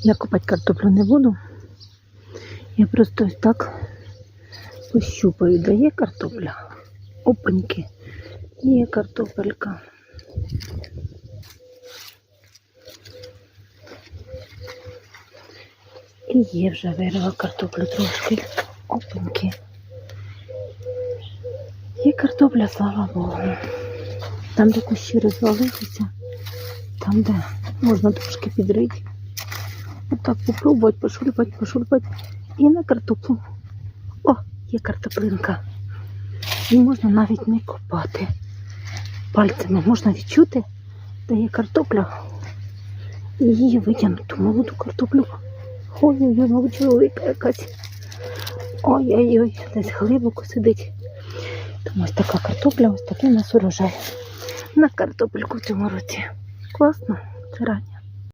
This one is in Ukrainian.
Я копати картоплю не буду. Я просто ось так пощупаю, де є картопля. Опаньки. Є картопелька. І є вже вирила картоплю трошки. Опаньки. Є картопля, слава Богу. Там, де кущі розвалилися, там, де можна трошки підрити. Отак попробувати, пошурпати, пошурпати. І на картоплю. О, є картоплинка. І можна навіть не копати. Пальцями можна відчути, де є картопля. І її витягнути молоду картоплю. Ой-ой-ой, мабуть, велика якась. Ой-ой-ой, десь глибоко сидить. Тому ось така картопля, ось такий у нас урожай. На картопельку в цьому році. Класно, це.